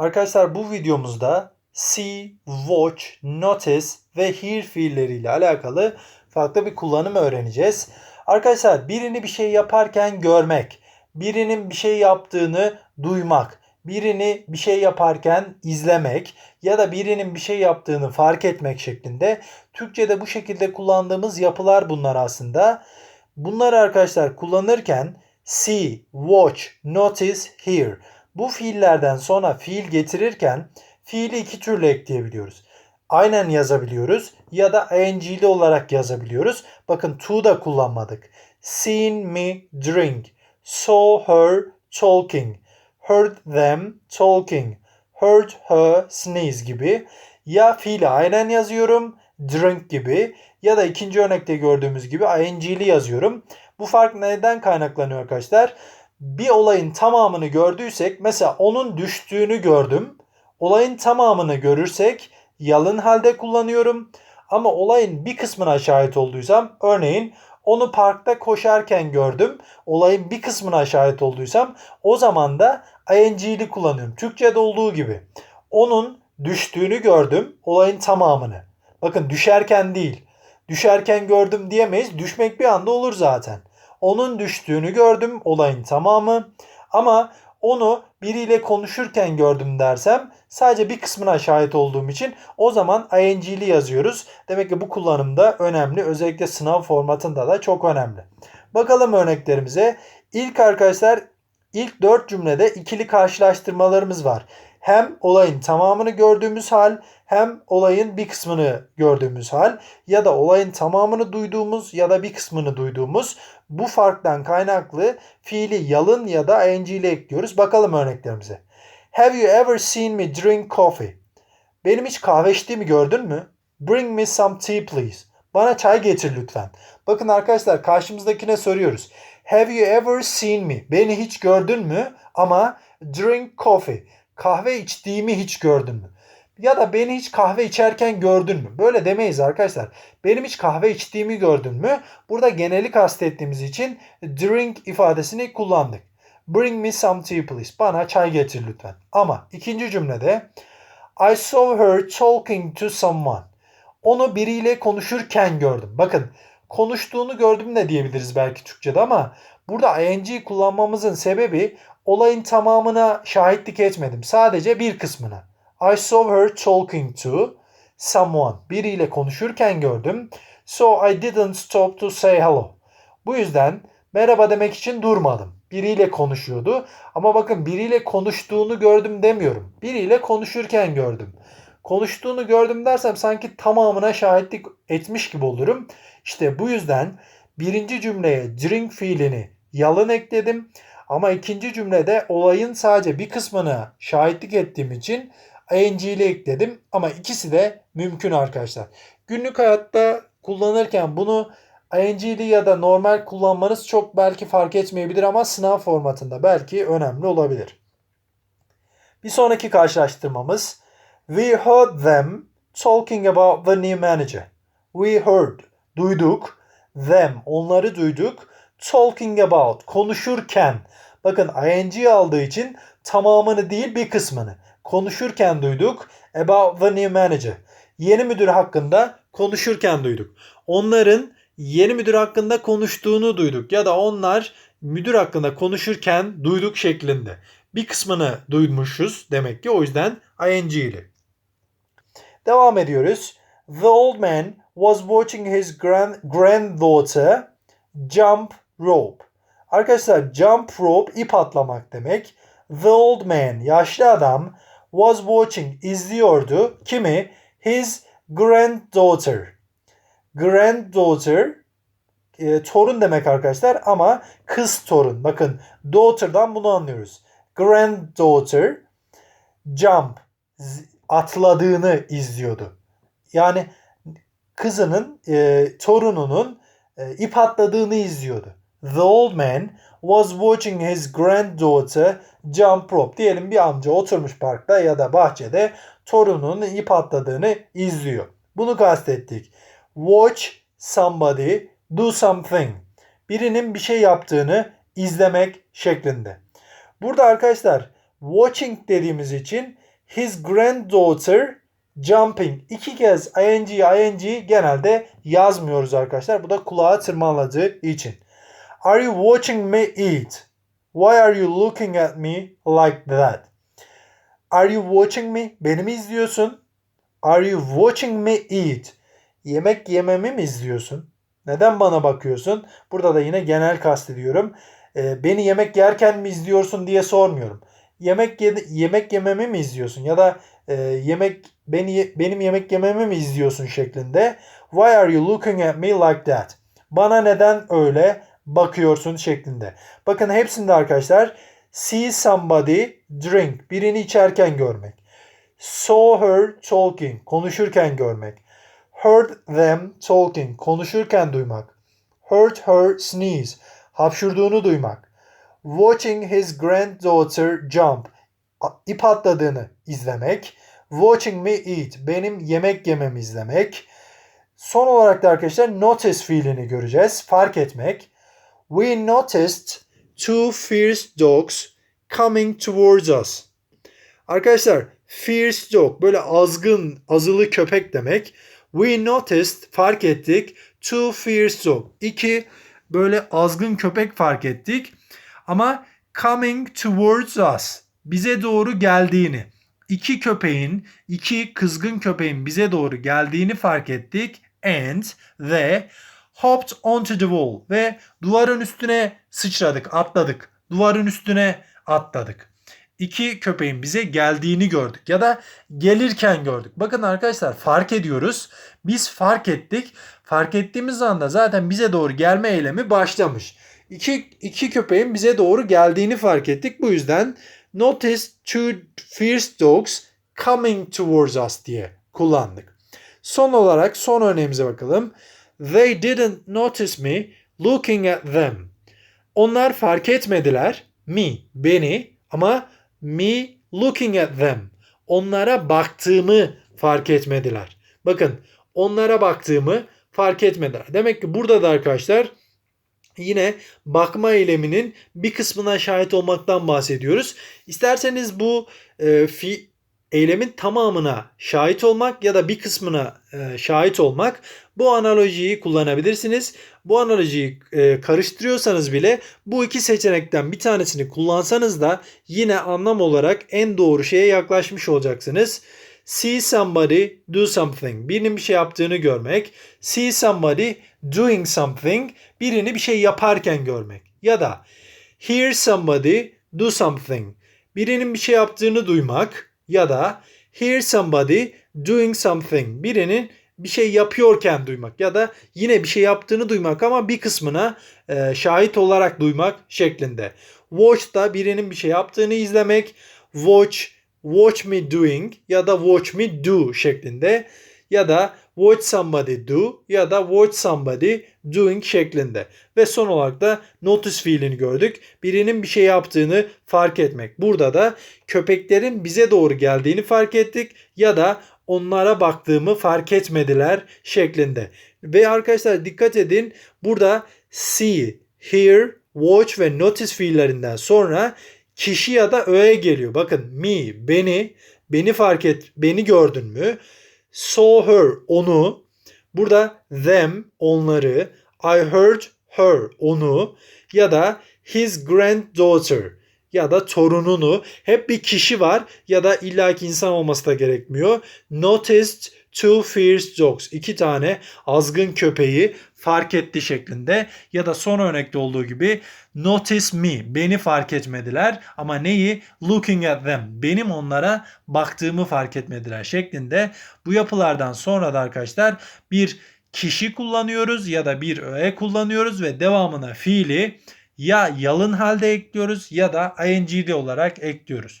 Arkadaşlar bu videomuzda see, watch, notice ve hear fiilleriyle alakalı farklı bir kullanım öğreneceğiz. Arkadaşlar birini bir şey yaparken görmek, birinin bir şey yaptığını duymak, birini bir şey yaparken izlemek ya da birinin bir şey yaptığını fark etmek şeklinde Türkçe'de bu şekilde kullandığımız yapılar bunlar aslında. Bunları arkadaşlar kullanırken see, watch, notice, hear bu fiillerden sonra fiil getirirken fiili iki türlü ekleyebiliyoruz. Aynen yazabiliyoruz ya da ing'li olarak yazabiliyoruz. Bakın to da kullanmadık. Seen me drink. Saw her talking. Heard them talking. Heard her sneeze gibi. Ya fiili aynen yazıyorum. Drink gibi. Ya da ikinci örnekte gördüğümüz gibi ing'li yazıyorum. Bu fark neden kaynaklanıyor arkadaşlar? Bir olayın tamamını gördüysek mesela onun düştüğünü gördüm. Olayın tamamını görürsek yalın halde kullanıyorum. Ama olayın bir kısmına şahit olduysam örneğin onu parkta koşarken gördüm. Olayın bir kısmına şahit olduysam o zaman da ing'li kullanıyorum. Türkçe'de olduğu gibi. Onun düştüğünü gördüm. Olayın tamamını. Bakın düşerken değil. Düşerken gördüm diyemeyiz. Düşmek bir anda olur zaten. Onun düştüğünü gördüm olayın tamamı. Ama onu biriyle konuşurken gördüm dersem sadece bir kısmına şahit olduğum için o zaman ing'li yazıyoruz. Demek ki bu kullanımda önemli. Özellikle sınav formatında da çok önemli. Bakalım örneklerimize. İlk arkadaşlar ilk 4 cümlede ikili karşılaştırmalarımız var. Hem olayın tamamını gördüğümüz hal hem olayın bir kısmını gördüğümüz hal ya da olayın tamamını duyduğumuz ya da bir kısmını duyduğumuz bu farktan kaynaklı fiili yalın ya da ing ile ekliyoruz. Bakalım örneklerimize. Have you ever seen me drink coffee? Benim hiç kahve içtiğimi gördün mü? Bring me some tea please. Bana çay getir lütfen. Bakın arkadaşlar karşımızdakine soruyoruz. Have you ever seen me? Beni hiç gördün mü? Ama drink coffee. Kahve içtiğimi hiç gördün mü? Ya da beni hiç kahve içerken gördün mü? Böyle demeyiz arkadaşlar. Benim hiç kahve içtiğimi gördün mü? Burada geneli kastettiğimiz için drink ifadesini kullandık. Bring me some tea please. Bana çay getir lütfen. Ama ikinci cümlede I saw her talking to someone. Onu biriyle konuşurken gördüm. Bakın konuştuğunu gördüm de diyebiliriz belki Türkçe'de ama burada ing kullanmamızın sebebi olayın tamamına şahitlik etmedim. Sadece bir kısmına. I saw her talking to someone. Biriyle konuşurken gördüm. So I didn't stop to say hello. Bu yüzden merhaba demek için durmadım. Biriyle konuşuyordu. Ama bakın biriyle konuştuğunu gördüm demiyorum. Biriyle konuşurken gördüm. Konuştuğunu gördüm dersem sanki tamamına şahitlik etmiş gibi olurum. İşte bu yüzden birinci cümleye drink fiilini yalın ekledim. Ama ikinci cümlede olayın sadece bir kısmını şahitlik ettiğim için ing ile ekledim ama ikisi de mümkün arkadaşlar. Günlük hayatta kullanırken bunu ing'li ya da normal kullanmanız çok belki fark etmeyebilir ama sınav formatında belki önemli olabilir. Bir sonraki karşılaştırmamız We heard them talking about the new manager. We heard, duyduk. Them, onları duyduk. Talking about, konuşurken. Bakın ing aldığı için tamamını değil bir kısmını konuşurken duyduk. About the new manager. Yeni müdür hakkında konuşurken duyduk. Onların yeni müdür hakkında konuştuğunu duyduk ya da onlar müdür hakkında konuşurken duyduk şeklinde. Bir kısmını duymuşuz demek ki o yüzden ing ile. Devam ediyoruz. The old man was watching his grand granddaughter jump rope. Arkadaşlar jump rope ip atlamak demek. The old man yaşlı adam was watching izliyordu. Kimi? His granddaughter. Granddaughter e, torun demek arkadaşlar ama kız torun. Bakın daughter'dan bunu anlıyoruz. Granddaughter jump atladığını izliyordu. Yani kızının e, torununun e, ip atladığını izliyordu. The old man was watching his granddaughter jump rope. Diyelim bir amca oturmuş parkta ya da bahçede torununun ip atladığını izliyor. Bunu kastettik. Watch somebody do something. Birinin bir şey yaptığını izlemek şeklinde. Burada arkadaşlar watching dediğimiz için his granddaughter jumping. İki kez ing ing genelde yazmıyoruz arkadaşlar. Bu da kulağa tırmaladığı için. Are you watching me eat? Why are you looking at me like that? Are you watching me? Beni mi izliyorsun? Are you watching me eat? Yemek yememi mi izliyorsun? Neden bana bakıyorsun? Burada da yine genel kastediyorum. Ee, beni yemek yerken mi izliyorsun diye sormuyorum. Yemek yedi, yemek yememi mi izliyorsun ya da e, yemek beni benim yemek yememi mi izliyorsun şeklinde. Why are you looking at me like that? Bana neden öyle bakıyorsun şeklinde. Bakın hepsinde arkadaşlar see somebody drink birini içerken görmek. Saw her talking konuşurken görmek. Heard them talking konuşurken duymak. Heard her sneeze hapşurduğunu duymak. Watching his granddaughter jump ip atladığını izlemek. Watching me eat benim yemek yememi izlemek. Son olarak da arkadaşlar notice fiilini göreceğiz. Fark etmek. We noticed two fierce dogs coming towards us. Arkadaşlar fierce dog böyle azgın, azılı köpek demek. We noticed fark ettik two fierce dog. İki böyle azgın köpek fark ettik. Ama coming towards us bize doğru geldiğini. İki köpeğin, iki kızgın köpeğin bize doğru geldiğini fark ettik. And they hopped onto the wall ve duvarın üstüne sıçradık, atladık. Duvarın üstüne atladık. İki köpeğin bize geldiğini gördük ya da gelirken gördük. Bakın arkadaşlar fark ediyoruz. Biz fark ettik. Fark ettiğimiz anda zaten bize doğru gelme eylemi başlamış. İki, iki köpeğin bize doğru geldiğini fark ettik. Bu yüzden notice two fierce dogs coming towards us diye kullandık. Son olarak son örneğimize bakalım. They didn't notice me looking at them. Onlar fark etmediler me, beni ama me looking at them. Onlara baktığımı fark etmediler. Bakın onlara baktığımı fark etmediler. Demek ki burada da arkadaşlar yine bakma eyleminin bir kısmına şahit olmaktan bahsediyoruz. İsterseniz bu e, fi, eylemin tamamına şahit olmak ya da bir kısmına e, şahit olmak bu analojiyi kullanabilirsiniz. Bu analojiyi e, karıştırıyorsanız bile bu iki seçenekten bir tanesini kullansanız da yine anlam olarak en doğru şeye yaklaşmış olacaksınız. See somebody do something. Birinin bir şey yaptığını görmek. See somebody doing something. Birini bir şey yaparken görmek. Ya da hear somebody do something. Birinin bir şey yaptığını duymak. Ya da hear somebody doing something. Birinin bir şey yapıyorken duymak ya da yine bir şey yaptığını duymak ama bir kısmına e, şahit olarak duymak şeklinde. Watch da birinin bir şey yaptığını izlemek. Watch watch me doing ya da watch me do şeklinde ya da watch somebody do ya da watch somebody doing şeklinde. Ve son olarak da notice fiilini gördük. Birinin bir şey yaptığını fark etmek. Burada da köpeklerin bize doğru geldiğini fark ettik ya da onlara baktığımı fark etmediler şeklinde. Ve arkadaşlar dikkat edin burada see, hear, watch ve notice fiillerinden sonra kişi ya da öğe geliyor. Bakın me beni, beni fark et, beni gördün mü? Saw her onu. Burada them onları. I heard her onu ya da his granddaughter ya da torununu hep bir kişi var ya da illaki insan olması da gerekmiyor. Noticed two fierce dogs. iki tane azgın köpeği fark etti şeklinde ya da son örnekte olduğu gibi notice me beni fark etmediler ama neyi looking at them benim onlara baktığımı fark etmediler şeklinde bu yapılardan sonra da arkadaşlar bir kişi kullanıyoruz ya da bir öğe kullanıyoruz ve devamına fiili ya yalın halde ekliyoruz ya da ing'li olarak ekliyoruz.